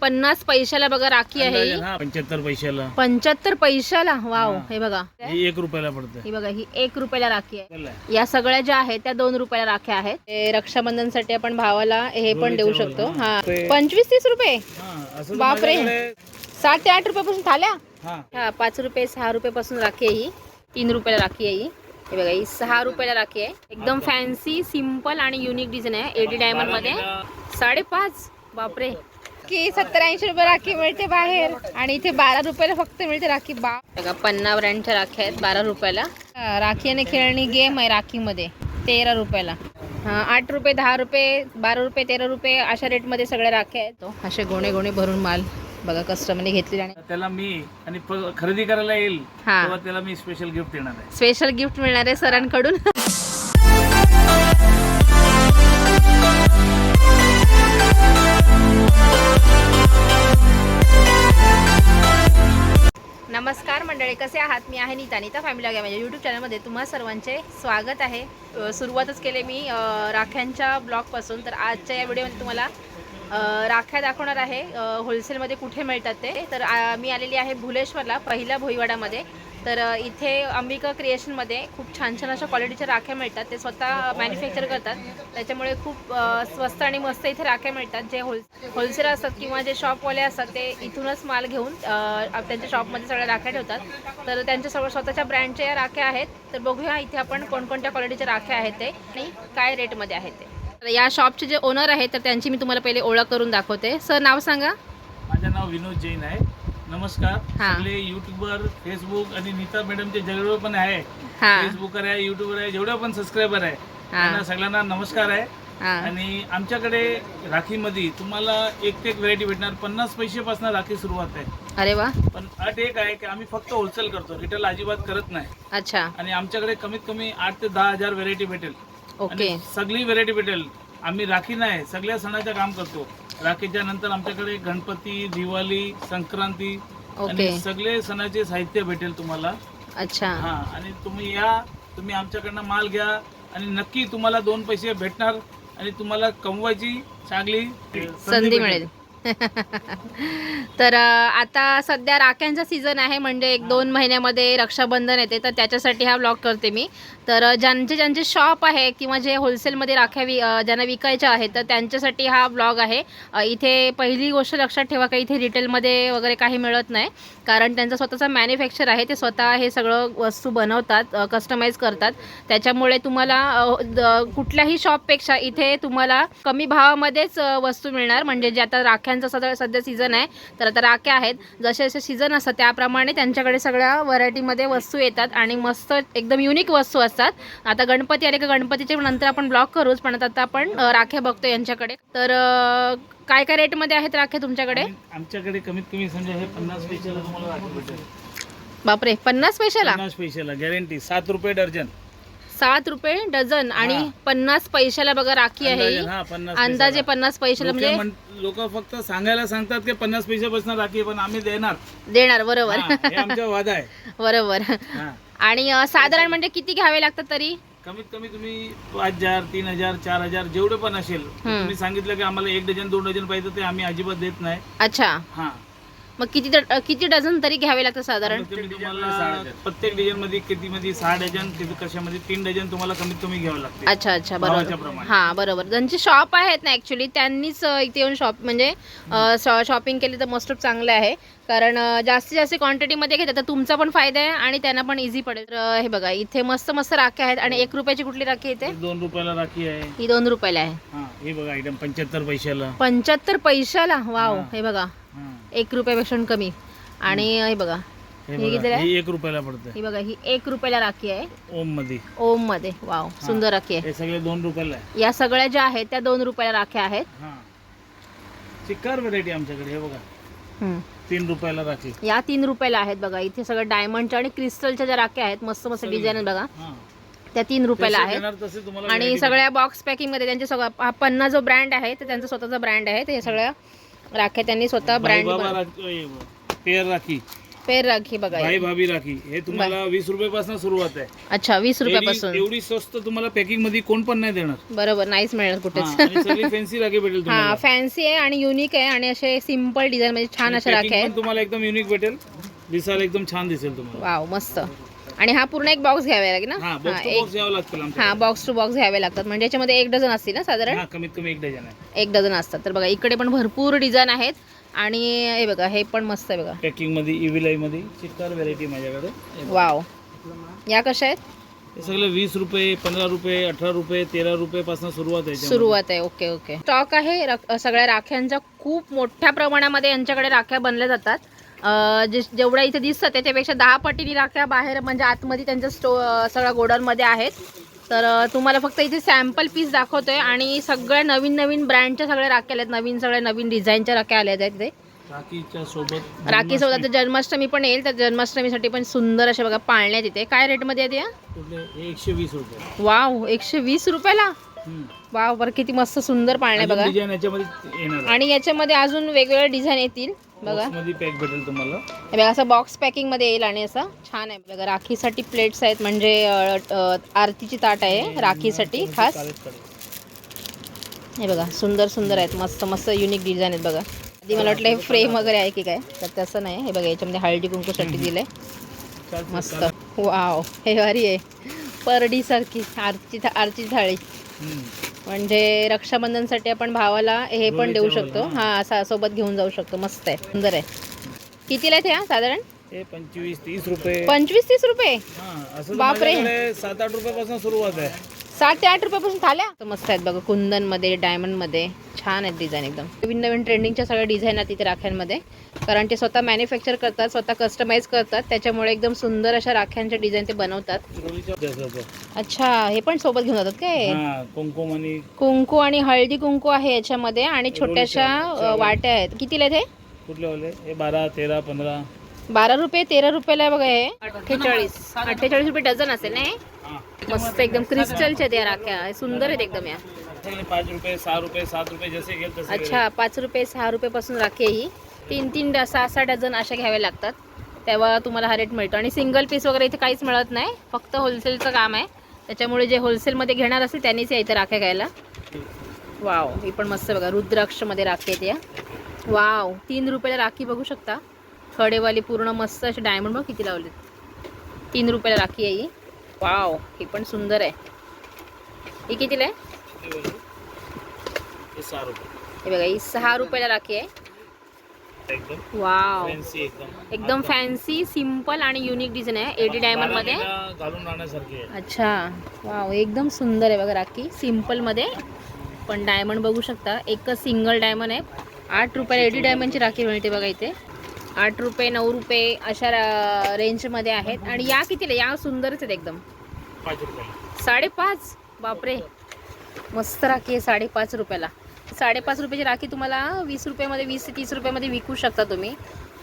पन्नास पैशाला बघा राखी आहे ही. पंच्याहत्तर पैशाला. पंच्याहत्तर पैशाला? वाव हा. बघा. ही एक रुपयाला पडते. ही बघा ही एक रुपयाला राखी आहे. या सगळ्या ज्या आहेत त्या दोन रुपयाला राख्या आहेत. हे रक्षाबंधनसाठी आपण भावाला हे पण देऊ शकतो. हा. पंचवीस तीस रुपये. हा, असं तर बापरे. माझ्याकडे- सात ते आठ रुपयापासून थाल्या हा. हा पाच रुपये सहा रुपयापासून राखी आहे ही. तीन रुपयाला राखी आहे ही. हे बघा ही सहा रुपयाला राखी आहे. एकदम फॅन्सी सिंपल आणि युनिक डिझाईन आहे. एडी डायमंडमध्ये साडेपाच. बापरे. की सत्तर ऐंशी रुपये राखी मिळते बाहेर. आणि इथे बारा रुपयाला फक्त मिळते राखी. बा बघा पन्ना ब्रँडच्या राख्या आहेत बारा रुपयाला. राखी आणि खेळणी गेम आहे राखीमध्ये तेरा रुपयाला. हा, आठ रुपये दहा रुपये बारा रुपये तेरा रुपये अशा रेटमध्ये सगळ्या राख्या आहेत. तो असे गोणे गोणे भरून माल बघा कस्टमरने घेतलेले आणि त्याला मी आणि खरेदी करायला येईल हा. तेव्हा त्याला मी स्पेशल गिफ्ट देणार आहे. स्पेशल गिफ्ट मिळणार आहे सरांकडून. नमस्कार मंडळी कसे आहात? मी आहे नीता. नीता फॅमिली लागे माझ्या यूट्यूब चॅनलमध्ये तुम्हा सर्वांचे स्वागत आहे. सुरुवातच केले मी राख्यांच्या ब्लॉगपासून तर आजच्या या व्हिडिओमध्ये तुम्हाला राख्या दाखवणार आहे. होलसेलमध्ये कुठे मिळतात ते. तर मी आलेली आहे भुलेश्वरला पहिल्या भोईवाडामध्ये. तर इथे अंबिका क्रिएशनमध्ये खूप छान छान अशा क्वालिटीच्या राख्या मिळतात. ते स्वतः मॅन्युफॅक्चर करतात. त्याच्यामुळे खूप स्वस्त आणि मस्त इथे राख्या मिळतात. जे होल होलसेल असतात किंवा जे शॉपवाले असतात ते इथूनच माल घेऊन त्यांच्या शॉपमध्ये सगळ्या राख्या ठेवतात. तर त्यांच्या सगळं स्वतःच्या ब्रँडच्या या राख्या आहेत. तर बघूया इथे आपण कोणकोणत्या क्वालिटीच्या राख्या आहेत ते आणि काय रेटमध्ये आहेत ते. तर या शॉपचे जे ओनर आहेत तर त्यांची मी तुम्हाला पहिले ओळख करून दाखवते. सर नाव सांगा. माझं नाव विनोद जैन आहे. नमस्कार. सगळे युट्यूबर फेसबुक आणि नीता मॅडमचे जेवढे पण आहे. फेसबुकर आहे युट्यूबर आहे जेवढे पण सबस्क्रायबर आहे त्यांना सगळ्यांना नमस्कार आहे. आणि आमच्याकडे राखीमध्ये तुम्हाला एक ते एक व्हरायटी भेटणार. पन्नास पैसेपासून राखी सुरुवात आहे. अरे वा. पण अट एक आहे की आम्ही फक्त होलसेल करतो रिटेल अजिबात करत नाही. अच्छा. आणि आमच्याकडे कमीत कमी आठ ते दहा हजार व्हेरायटी भेटेल. ओके. सगळी व्हेरायटी भेटेल. आम्ही राखी नाही सगळ्या सणाचं काम करतो. राखीच्या नंतर आमच्याकडे गणपती दिवाळी संक्रांती आणि सगळे सणाचे साहित्य भेटेल तुम्हाला. अच्छा. हा आणि तुम्ही या तुम्ही आमच्याकडनं माल घ्या आणि नक्की तुम्हाला दोन पैसे भेटणार आणि तुम्हाला कमवायची चांगली संधी मिळेल. तर आता सध्या राख्यांचा सीझन आहे म्हणजे एक दोन महिन्यामध्ये रक्षाबंधन येते तर त्याच्यासाठी हा ब्लॉग करते मी. तर ज्यांचे ज्यांचे शॉप आहे किंवा जे होलसेलमध्ये राख्या वि ज्यांना विकायच्या आहेत तर त्यांच्यासाठी हा ब्लॉग आहे. इथे पहिली गोष्ट लक्षात ठेवा का इथे रिटेलमध्ये वगैरे काही मिळत नाही. कारण त्यांचा स्वतःचा मॅन्युफॅक्चर आहे ते स्वतः हे सगळं वस्तू बनवतात कस्टमाइज करतात. त्याच्यामुळे तुम्हाला द- कुठल्याही शॉपपेक्षा इथे तुम्हाला कमी भावामध्येच वस्तू मिळणार. म्हणजे जे आता राख्यांचा सध्या सध्या सीझन आहे तर आता राख्या आहेत. जसे जसे सीझन असतात त्याप्रमाणे त्यांच्याकडे सगळ्या व्हरायटीमध्ये वस्तू येतात आणि मस्त एकदम युनिक वस्तू असतात. आता गणपती आले का गणपतीचे नंतर आपण ब्लॉक करूच पण आता आपण राख्या बघतो यांच्याकडे. तर काय काय रेटमध्ये आहेत राख्या तुमच्याकडे? आमच्याकडे कमीत कमी समजा हे पन्नास पैशाला तुम्हाला राखी भेटेल. बापरे पन्नास पैशाला? पन्नास पैशाला गॅरंटी सात रुपये डझन. सात रुपये डझन आणि हा. पन्नास पैशाला बघा राखी आहे अंदाजे ही. हा पन्नास अंदाजे पन्नास पैशाला म्हणजे लोक फक्त सांगायला सांगतात की पन्नास पैशापासून राखी पण आम्ही देणार. देणार बरोबर. हा, हे आमचा वादा आहे. बरोबर. हा. आणि अ, साधारण म्हणजे किती घ्यावे लागतात तरी? कमीत कमी तुम्ही पाच हजार तीन हजार चार हजार जेवढे पण असेल तुम्ही सांगितलं की आम्हाला एक डझन दोन डझन पाहिजे ते आम्ही अजिबात देत नाही. अच्छा. हा. मग किती ड- किती डझन तरी घ्यावे लागतात साधारण? कमीत कमी तुम्हाला प्रत्येक डझनमध्ये किती मध्ये सहा डझन किती कशामध्ये तीन डझन तुम्हाला कमीत कमी घ्यावं लागते. अच्छा अच्छा भावाच्या बरोबर प्रमाणे. हा बरोबर. ज्यांचे शॉप आहेत ना ऍक्च्युली त्यांनीच अ, इथे येऊन शॉप म्हणजे शॉपिंग केली तर मोस्ट ऑफ चांगलं आहे. कारण अ, जास्तीत जास्त क्वांटिटीमध्ये घेतात तर तुमचा पण फायदा आहे आणि त्यांना पण इझी पडेल. तर अ, हे बघा इथे मस्त मस्त राख्या आहेत. आणि एक रुपयाची कुठली राखी येते दोन रुपयाला राखी आहे. ही दोन रुपयाला आहे. हा हे बघा आयटम पंच्याहत्तर पैशाला. पंच्याहत्तर पैशाला? वाव हा. हे बघा. एक रुपयापेक्षा कमी. आणि हे बघा हे हे कितीला बघा आहे? हे एक रुपयाला पडतं ही बघा ही एक रुपयाला राखी आहे. ओममध्ये ओममध्ये वाव सुंदर राखी आहे. हे सगळे दोन रुपयाला आहे. या सगळ्या ज्या आहेत त्या दोन रुपयाला राख्या आहेत. हा. चिक्कार व्हरायटी आमच्याकडे हे बघा. हम्म. तीन रुपयाला राखी. या तीन रुपयाला आहेत बघा. इथे सगळं डायमंडच्या आणि क्रिस्टलच्या ज्या राख्या आहेत मस्त मस्त डिझाईन आहेत बघा. हा. त्या तीन रुपयाला जसे आहेत. देणार तसे तुम्हाला आणि variety सगळ्या बॉक्स पॅकिंगमध्ये त्यांचे सगळं हा पन्ना जो ब्रँड आहे तर त्यांचा स्वतःचा ब्रँड आहे. ते सगळ्या राख्या त्यांनी स्वतः. ब्रँड बाबा राखी राखी. पेर राखी बघा भाई. भाभी राखी. हे तुम्हाला वीस रुपयापासून सुरुवात आहे. अच्छा वीस रुपयापासून. एवढी एवढी स्वस्त तुम्हाला पॅकिंगमध्ये कोण पण नाही देणार. बरोबर नाहीच मिळणार हा, कुठेच आणि सगळी फॅन्सी राखी भेटेल हा तुम्हाला. फॅन्सी आहे आणि युनिक आहे आणि असे सिंपल डिझाईन म्हणजे छान अशा Packing राख्या आहेत. पण तुम्हाला एकदम युनिक भेटेल. दिसायला एकदम छान दिसेल तुम्हाला. वाव मस्त. आणि हा पूर्ण एक बॉक्स घ्यावा लागेल ना? हा बॉक्स टू एक हा बॉक्स टू बॉक्स घ्यावे लागतात. म्हणजे याच्यामध्ये एक डझन असतील ना साधारण? हा कमीत कमी एक डझन एक डझन असतात. तर बघा इकडे पण भरपूर डिझाईन आहेत. आणि हे बघा हे पण मस्त आहे बघा. पॅकिंगमध्ये इव्हिलाई मध्ये चिक्कार व्हरायटी माझ्याकडे. वाव या कशा आहेत? हे सगळं वीस रुपये पंधरा रुपये अठरा रुपये तेरा रुपये पासून सुरुवात आहे. सुरुवात आहे. ओके ओके स्टॉक आहे सगळ्या राख्यांचा खूप मोठ्या प्रमाणामध्ये यांच्याकडे राख्या बनल्या जातात. जे जेवढ्या इथे दिसतात त्याच्यापेक्षा दहा पटीने राख्या बाहेर म्हणजे आतमध्ये त्यांच्या स्टो सगळ्या गोडाऊनमध्ये आहेत. तर तुम्हाला फक्त इथे सॅम्पल पीस दाखवतोय आणि सगळ्या नवीन नवीन ब्रँडच्या सगळ्या राख्या आल्या आहेत नवीन सगळ्या नवीन डिझाईनच्या राख्या आल्या आहेत इथे. राखीच्या सोबत राखी सोबत जन्माष्टमी पण येईल. तर जन्माष्टमीसाठी पण सुंदर अशा बघा पाळण्यात इथे काय रेटमध्ये आहेत या कुठले? हे एकशे वीस रुपये. वाव एकशे वीस रुपयाला. वाव बरं किती मस्त सुंदर पाळणे अजून बघा. आणि याच्यामध्ये अजून वेगवेगळे डिझाईन येतील. बघा. पॅक भेटेल तुम्हाला. बघा असं बॉक्स पॅकिंगमध्ये येईल आणि असं छान आहे. बघा राखीसाठी प्लेट्स आहेत म्हणजे आरतीची ताट आहे राखीसाठी खास. हे बघा सुंदर सुंदर आहेत मस्त मस्त युनिक डिझाईन आहेत बघा. आधी मला वाटलं हे फ्रेम वगैरे आहे की काय तर तसं नाही. हे बघा याच्यामध्ये हळदी कुंकूसाठी दिलंय. मस्त. वाव हे भारी आहे. परडीसारखी आरती आरती थाळी. म्हणजे रक्षाबंधनसाठी आपण भावाला हे पण देऊ शकतो. हा. असा सोबत घेऊन जाऊ शकतो. मस्त आहे. सुंदर आहे. कितीला आहेत ह्या साधारण? पंचवीस तीस रुपये. पंचवीस तीस रुपये? हा बापरे. सात आठ रुपयापासून सुरुवात आहे. सात ते आठ रुपयापासून थाल्या? मस्त आहेत बघा कुंदनमध्ये डायमंडमध्ये. छान आहेत डिझाईन एकदम. नवीन नवीन ट्रेंडिंगच्या सगळ्या डिझाईन आहेत तिथे राख्यांमध्ये. कारण ते स्वतः मॅन्युफॅक्चर करतात स्वतः कस्टमाइज करतात त्याच्यामुळे एकदम सुंदर अशा राख्यांच्या डिझाईन ते बनवतात. अच्छा हे पण सोबत घेऊन जातात काय? हा कुंकुम आणि कुंकू आणि हळदी कुंकू आहे याच्यामध्ये आणि छोट्याशा वाट्या आहेत. कितीला आहेत हे? कुठले वाले? हे बारा तेरा पंधरा. बारा रुपये तेरा रुपयाला आहे बघा हे. अठ्ठेचाळीस. अठ्ठेचाळीस रुपये डझन असेल ना मस्त एकदम क्रिस्टलच्या त्या राख्या. सुंदर आहेत एकदम या. पाच रुपये सहा रुपये सात रुपये जसे घेईल तसे अच्छा पाच रुपये सहा रुपयेपासून राखी आहे ही. तीन तीन ड- सहा सहा डझन अशा घ्याव्या लागतात. तेव्हा तुम्हाला हा रेट मिळतो. आणि सिंगल पीस वगैरे इथे काहीच मिळत नाही. फक्त होलसेलचं काम आहे. त्याच्यामुळे जे होलसेलमध्ये घेणार असेल त्यांनीच या इथे राख्या घ्यायला. वाव ही पण मस्त बघा. रुद्राक्षमध्ये राखी आहेत या. वाव तीन रुपयाला राखी बघू शकता. खडेवाली पूर्ण मस्त असे डायमंड बघ किती लावलेत. तीन रुपयाला राखी आहे ही. वाव ही पण सुंदर आहे. ही कितीला आहे? सहा रुपये. हे बघा ही सहा रुपयाला राखी आहे. एकदम वाव. फॅन्सी एकदम एकदम फॅन्सी सिंपल आणि युनिक डिझाईन आहे. एटी डायमंडमध्ये. घालून राहण्यासारखी आहे. अच्छा. वाव एकदम सुंदर आहे बघा राखी. सिंपलमध्ये. पण डायमंड बघू शकता. एकच सिंगल डायमंड आहे. आठ रुपयाला एटी डायमंडची राखी मिळते बघा इथे. आठ रुपये नऊ रुपये अशा रा- रेंजमध्ये आहेत. आणि या कितीला? या सुंदरच आहेत एकदम. पाच रुपये साडेपाच? बापरे. मस्त राखी आहे साडेपाच रुपयाला. साडेपाच रुपयाची राखी तुम्हाला वीस रुपयामध्ये वीस ते तीस रुपयामध्ये विकू शकता तुम्ही.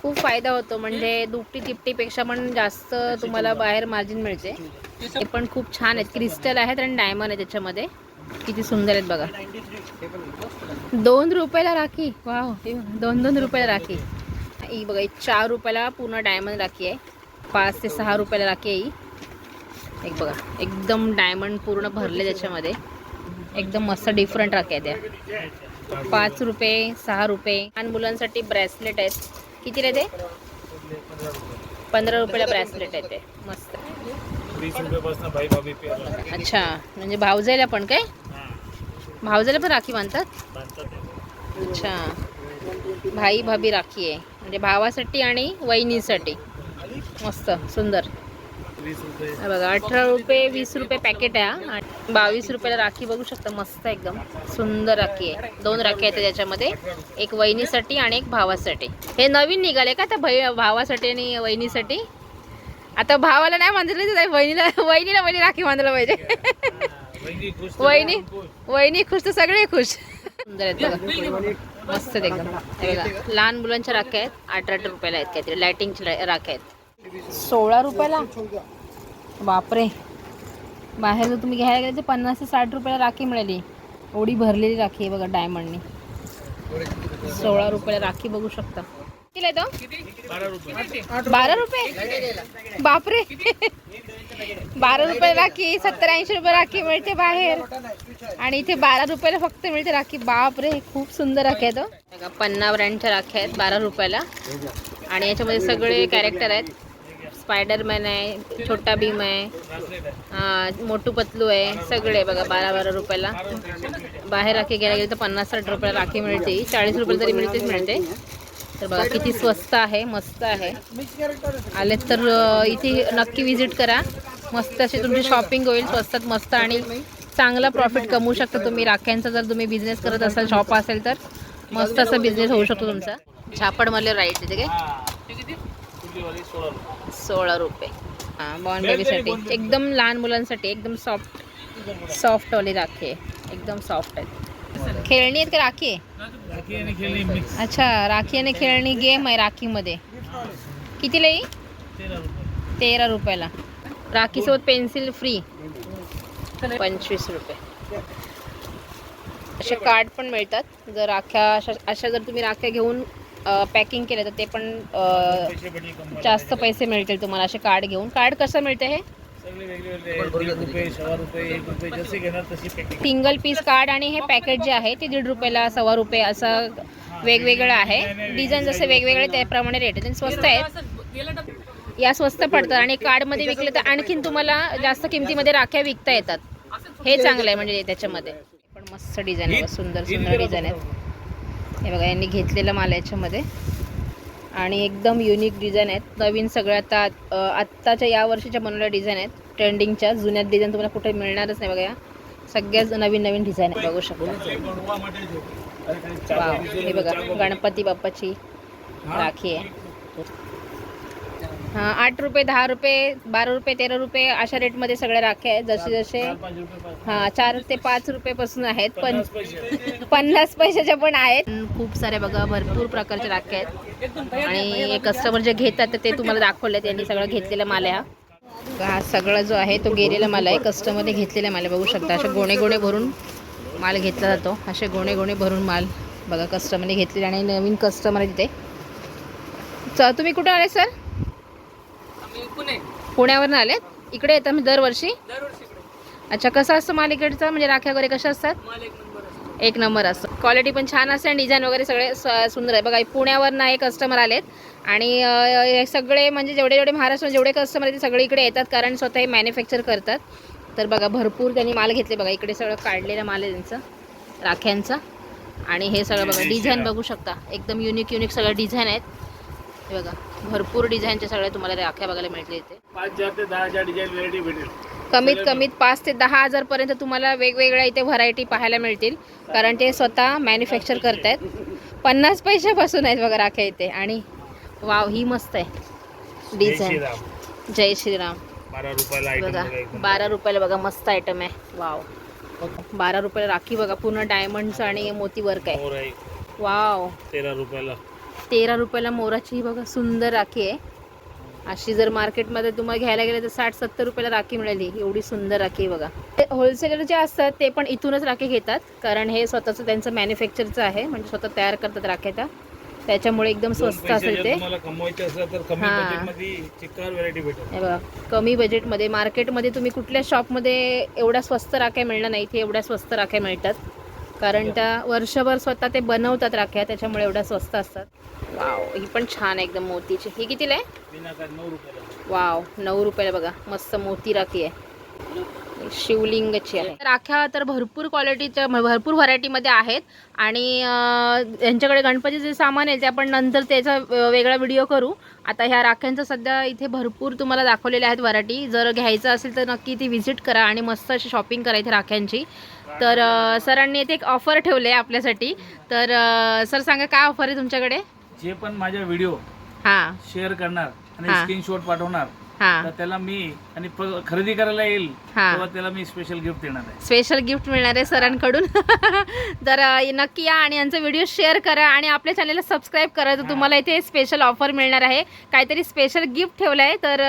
खूप फायदा होतो म्हणजे दुपटी तिपटीपेक्षा पण जास्त तुम्हाला बाहेर मार्जिन मिळते. ते पण खूप छान आहेत. क्रिस्टल आहेत आणि डायमंड आहे त्याच्यामध्ये किती सुंदर आहेत बघा. दोन रुपयाला राखी. वाव दोन दोन रुपयाला राखी. ही बघा ही चार रुपयाला पूर्ण डायमंड राखी आहे. पाच ते सहा रुपयाला राखी आहे ही. एक बघा एकदम डायमंड पूर्ण भरले त्याच्यामध्ये. एकदम मस्त डिफरंट राख्या त्या पाच रुपये सहा रुपये. लहान मुलांसाठी ब्रेसलेट आहेत. किती रे ते? पंधरा रुपयाला ब्रेसलेट आहे ते. मस्त. अच्छा म्हणजे भावजायला पण काय? भावजायला पण राखी बांधतात. अच्छा. भाई भाभी राखी आहे. म्हणजे भावासाठी आणि वहिनीसाठी. मस्त सुंदर. बघा अठरा रुपये वीस रुपये पॅकेट आहे बावीस रुपयाला राखी बघू शकता मस्त एकदम. सुंदर राखी आहे. दोन राखी आहेत त्याच्यामध्ये. एक वहिनीसाठी आणि एक भावासाठी. हे नवीन निघाले का त्या भै भावासाठी आणि वहिनीसाठी? आता भावाला नाही बांधलं वहिनीला वहिनीला वहिनी राखी बांधायला पाहिजे. वहिनी वहिनी खुश. तर सगळे खुश. सुंदर आहेत बघा. मस्त एकदम. लहान मुलांच्या राख्या आहेत. अठरा अठरा रुपयाला आहेत काहीतरी. लायटिंगच्या राख्या आहेत. सोळा रुपयाला? बापरे. बाहेर जर तुम्ही घ्यायला गेले तर पन्नास ते साठ रुपयाला राखी मिळाली. एवढी भरलेली राखी आहे बघा डायमंडनी सोळा रुपयाला राखी बघू शकता. किती तो बारा रुपये. बारा रुपये बापरे. बारा रुपये राखी सत्तर ऐंशी रुपये राखी मिळते बाहेर. आणि इथे बारा रुपयाला फक्त मिळते राखी. बापरे खूप सुंदर राखी आहे तो. पन्ना ब्रँडच्या राख्या आहेत बारा रुपयाला. आणि याच्यामध्ये सगळे कॅरेक्टर आहेत. स्पायडरमॅन आहे छोटा भीम आहे मोटू पतलू आहे सगळे बघा बारा बारा रुपयाला. बाहेर राखी घ्यायला गेली तर पन्नास साठ रुपयाला राखी मिळते. चाळीस रुपये तरी मिळतेच मिळते. तर बघा किती स्वस्त आहे मस्त आहे. आलेत तर इथे नक्की व्हिजिट करा. मस्त अशी तुमची शॉपिंग होईल स्वस्तात मस्त आणि चांगला प्रॉफिट कमवू शकता तुम्ही. राख्यांचा जर तुम्ही बिझनेस करत असाल शॉप असेल तर मस्त असा बिझनेस होऊ शकतो तुमचा. झापडमध्ये राईट तिथे काय? सोळा रुपये. हां बॉर्न बेबीसाठी एकदम लहान मुलांसाठी एकदम सॉफ्ट सॉफ्टवाली राखी आहे. एकदम सॉफ्ट आहे खेळणी आहेत का राखी आहे? अच्छा राखी आणि खेळणी गेम आहे राखीमध्ये. कितीला येईल तेरा रुपये. तेरा रुपयाला. राखीसोबत पेन्सिल फ्री पंचवीस रुपये. असे कार्ड पण मिळतात. जर राख्या अशा अशा जर तुम्ही राख्या घेऊन पॅकिंग केलं तर ते पण. जास्त पैसे मिळतील तुम्हाला असे कार्ड घेऊन. कार्ड कसं मिळतं हे? सिंगल पीस कार्ड आणि हे पॅकेट जे आहे ते दीड रुपयाला सव्वा रुपये असं वेगवेगळं आहे. डिझाईन जसे वेगवेगळे त्याप्रमाणे रेट आणि स्वस्त आहेत. या स्वस्त पडतात. आणि कार्डमध्ये विकले तर आणखीन तुम्हाला जास्त किमतीमध्ये राख्या विकता येतात. हे चांगलं आहे म्हणजे त्याच्यामध्ये. पण मस्त डिझाईन आहे सुंदर सुंदर डिझाईन आहेत. हे बघा यांनी घेतलेलं माल याच्यामध्ये. आणि एकदम युनिक डिझाईन आहेत. नवीन सगळ्या आता आत्ताच्या या वर्षीच्या बनवलेल्या डिझाईन आहेत. ट्रेंडिंगच्या जुन्या डिझाईन तुम्हाला कुठे मिळणारच नाही बघा या. सगळ्याच नवीन नवीन डिझाईन आहेत. बघू शकतो. हे बघा गणपती बाप्पाची राखी आहे. आठ रुपये दहा रुपये बारा रुपये तेरा रुपये अशा रेटमध्ये सगळ्या राख्या आहेत. जसे जसे. हां चार ते पाच रुपयेपासून आहेत पण पन्नास पैशाच्या पण आहेत. खूप साऱ्या बघा भरपूर प्रकारच्या राख्या आहेत. आणि कस्टमर जे घेतात ते तुम्हाला दाखवले त्यांनी सगळं घेतलेला माल आहे हा हा सगळा जो आहे तो गेलेला माल आहे. कस्टमरने घेतलेला माल बघू शकता. असे गोणे गोणे भरून माल घेतला जातो. असे गोणे गोणे भरून माल बघा कस्टमरने घेतलेले. आणि नवीन कस्टमर आहे तिथे. तुम्ही कुठं आले सर पुण्यावरून आलेत? इकडे येतात मी दरवर्षी? अच्छा कसा असतो माल इकडचा म्हणजे राख्या वगैरे कशा असतात? एक नंबर असतो. क्वालिटी पण छान असते आणि डिझाईन वगैरे सगळे स- सुंदर आहे. बघा पुण्यावरनं हे कस्टमर आलेत. आणि अं, हे सगळे म्हणजे जेवढे जेवढे महाराष्ट्रात जेवढे कस्टमर आहेत ते सगळे इकडे येतात कारण स्वतः हे मॅन्युफॅक्चर करतात. तर बघा भरपूर त्यांनी माल घेतले. बघा इकडे सगळं काढलेला माल आहे त्यांचं राख्यांचा. आणि हे सगळं बघा डिझाईन बघू शकता. एकदम युनिक युनिक सगळं डिझाईन आहेत. हे बघा. भरपूर डिझाईनचे सगळे तुम्हाला राख्या बघायला मिळतील इथे. पाच हजार ते दहा हजार डिझाईन व्हरायटी भेटेल. कमीत कमीत पाच ते दहा हजारपर्यंत तुम्हाला वेगवेगळ्या इथे व्हरायटी पाहायला मिळतील. कारण ते स्वतः मॅन्युफॅक्चर करतायत. पन्नास पैशापासून आहेत बघा राख्या इथे. आणि वाव ही मस्त आहे. डिझाईन. जय श्रीराम. बारा रुपयाला बघा. बारा रुपयाला बघा मस्त आयटम आहे. वाव. बारा रुपयाला राखी बघा पूर्ण डायमंडचं आणि मोती वर्क आहे. वाव. तेरा रुपयाला. तेरा रुपयाला मोराची ही बघा सुंदर राखी आहे. अशी जर मार्केटमध्ये तुम्हाला घ्यायला गेले तर साठ सत्तर रुपयाला राखी मिळाली. एवढी सुंदर राखी आहे बघा. होलसेलर जे असतात ते पण इथूनच राखी घेतात. कारण हे स्वतःचं त्यांचं मॅन्युफॅक्चरचं आहे. म्हणजे स्वतः तयार करतात राख्या त्या. त्याच्यामुळे एकदम स्वस्त असेल ते. हा. कमी बजेटमध्ये मार्केटमध्ये तुम्ही कुठल्या शॉपमध्ये एवढ्या स्वस्त राख्या मिळणार नाही इथे एवढ्या स्वस्त राख्या मिळतात. कारण त्या वर्षभर स्वतः ते बनवतात राख्या त्याच्यामुळे एवढ्या स्वस्त असतात. वाव ही पण छान आहे एकदम मोतीची. ही कितीला आहे? वाव नऊ रुपयाला. बघा मस्त मोती राखी आहे. शिवलिंगची आहे. राख्या तर भरपूर क्वालिटीच्या भरपूर व्हरायटीमध्ये आहेत. आणि यांच्याकडे गणपतीचे सामान आहे ते आपण नंतर त्याचा वेगळा व्हिडिओ करू. आता ह्या राख्यांचं सध्या इथे भरपूर तुम्हाला दाखवलेले आहेत व्हरायटी जर घ्यायचं असेल तर नक्की ती व्हिजिट करा आणि मस्त अशी शॉपिंग करा इथे राख्यांची. तर सरांनी इथे एक ऑफर ठेवले आहे आपल्यासाठी. तर सर सांगा काय ऑफर आहे तुमच्याकडे? जे पण माझ्या व्हिडिओ हां. शेअर करणार आणि. स्क्रीनशॉट पाठवणार तर त्याला मी आणि खरेदी करायला येईल. तेव्हा त्याला मी स्पेशल गिफ्ट देणार आहे. स्पेशल गिफ्ट मिळणार आहे सरांकडून. तर नक्की या आणि यांचा व्हिडिओ शेअर करा आणि आपल्या चॅनलला सबस्क्राईब करा. तर तुम्हाला इथे स्पेशल ऑफर मिळणार आहे. काहीतरी स्पेशल गिफ्ट ठेवलं आहे तर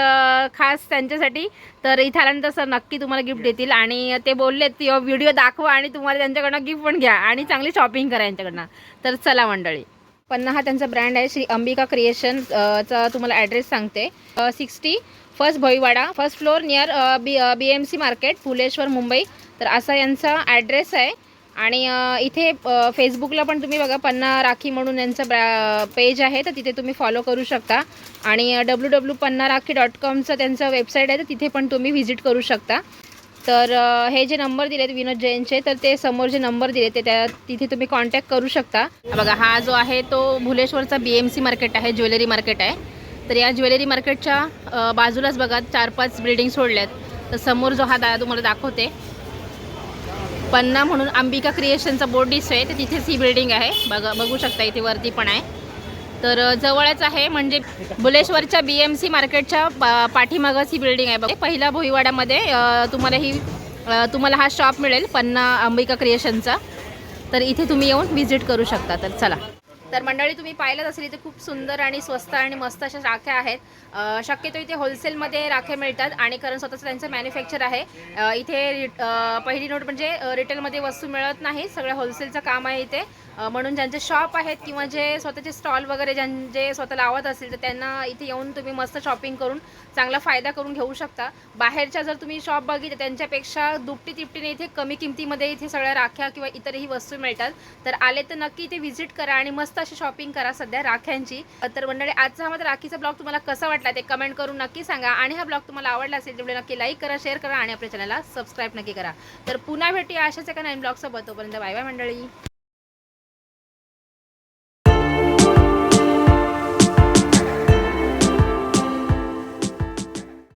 खास त्यांच्यासाठी. तर इथे आल्यानंतर सर नक्की तुम्हाला गिफ्ट देतील आणि ते बोललेत की व्हिडिओ दाखवा आणि तुम्हाला त्यांच्याकडनं गिफ्ट पण घ्या आणि चांगली शॉपिंग करा यांच्याकडनं. तर चला मंडळी. पन्ना हा त्यांचा ब्रँड आहे. श्री अंबिका क्रिएशन चा तुम्हाला ॲड्रेस सांगते. Sixty first Bhoiwada first floor near B B M C market Phuleshwar Mumbai. तर असा यांचा ॲड्रेस आहे. आणि इथे फेसबुकला पण तुम्ही बघा पन्ना राखी म्हणून यांचं ब्रॅ पेज आहे. तर तिथे तुम्ही फॉलो करू शकता. आणि W W Panna Rakhi dot कॉमचं त्यांचं वेबसाईट आहे. तर तिथे पण तुम्ही व्हिजिट करू शकता. तर हे जे नंबर दिलेत विनोद जैनचे तर ते समोर जे नंबर दिले ते त्या तिथे तुम्ही कॉन्टॅक्ट करू शकता. बघा हा जो आहे तो भुलेश्वरचा बी एम सी मार्केट आहे ज्वेलरी मार्केट आहे. तर या ज्वेलरी मार्केटच्या बाजूलाच बघा चार पाच बिल्डिंग सोडल्यात. तर समोर जो हा दादा तुम्हाला दाखवते. पन्ना म्हणून अंबिका क्रिएशनचा बोर्ड दिसतोय तर तिथेच ही बिल्डिंग आहे. बघा बघू शकता इथे वरती पण आहे. तर जवळच आहे म्हणजे बुलेश्वरच्या बी एम सी मार्केटच्या पा पाठीमागच ही बिल्डिंग आहे. बघा पहिल्या भोईवाड्यामध्ये तुम्हाला ही तुम्हाला हा शॉप मिळेल पन्ना अंबिका क्रिएशनचा. तर इथे तुम्ही येऊन व्हिजिट करू शकता. तर चला. तर मंडळी तुम्ही पाहिलंच असेल इथे खूप सुंदर आणि स्वस्त आणि मस्त अशा राख्या आहेत. शक्यतो इथे होलसेलमध्ये राख्या मिळतात आणि कारण स्वतःचं त्यांचं मॅन्युफॅक्चर आहे. इथे पहिली नोट म्हणजे रिटेलमध्ये वस्तू मिळत नाही. सगळं होलसेलचं काम आहे इथे. म्हणून ज्यांचे शॉप आहेत किंवा जे स्वतःचे स्टॉल वगैरे ज्यांचे स्वतः लावत असतील तर त्यांना इथे येऊन तुम्ही मस्त शॉपिंग करून चांगला फायदा करून घेऊ शकता. बाहेरच्या जर तुम्ही शॉप बघितले त्यांच्यापेक्षा दुपटी तिपटीने इथे कमी किमतीमध्ये इथे सगळ्या राख्या किंवा इतरही वस्तू मिळतात. तर आले तर नक्की इथे व्हिजिट करा आणि मस्त अशी शॉपिंग करा सध्या राख्यांची. तर मंडळी आजचा हा माझा राखीचा ब्लॉग तुम्हाला कसा वाटला ते कमेंट करून नक्की सांगा. आणि हा ब्लॉग तुम्हाला आवडला असेल तर नक्की लाईक करा शेअर करा आणि आपल्या चॅनलला सबस्क्राईब नक्की करा. तर पुन्हा भेटूया अशाच एका नवीन ब्लॉगसोबत. तोपर्यंत बाय बाय मंडळी.